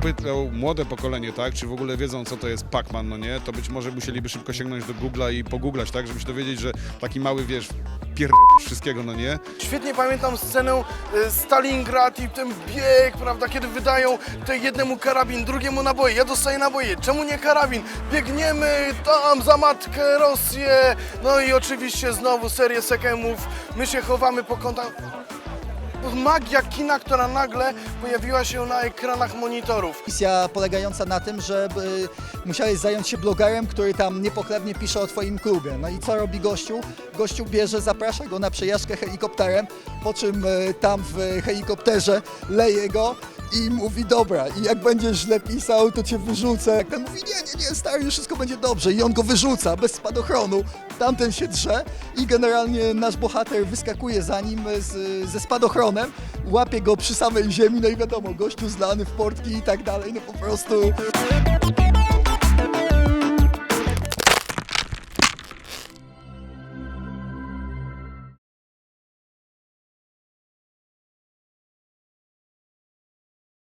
popytał młode pokolenie, tak, czy w ogóle wiedzą, co to jest Pac-Man, no nie, to być może musieliby szybko sięgnąć do Google'a i pogooglać, tak, żeby się dowiedzieć, że taki mały, wiesz, pier... wszystkiego, no nie, Świetnie pamiętam scenę e, Stalingrad i ten bieg, prawda, kiedy wydają to jednemu karabin, drugiemu naboje. Ja dostaję naboje, czemu nie karabin? Biegniemy tam za matkę Rosję. No i oczywiście znowu serię sekemów. My się chowamy po kątach. Magia kina, która nagle pojawiła się na ekranach monitorów. Misja polegająca na tym, że y, musiałeś zająć się blogerem, który tam niepochlebnie pisze o twoim klubie. No i co robi gościu? Gościu bierze, zaprasza go na przejażdżkę helikopterem, po czym y, tam w helikopterze leje go i mówi dobra, i jak będziesz źle pisał, to cię wyrzucę. Ten mówi, nie, nie, nie, stary, wszystko będzie dobrze. I on go wyrzuca bez spadochronu. Tamten się drze i generalnie nasz bohater wyskakuje za nim z, ze spadochronem, łapie go przy samej ziemi, no i wiadomo, gościu zlany w portki i tak dalej, no po prostu...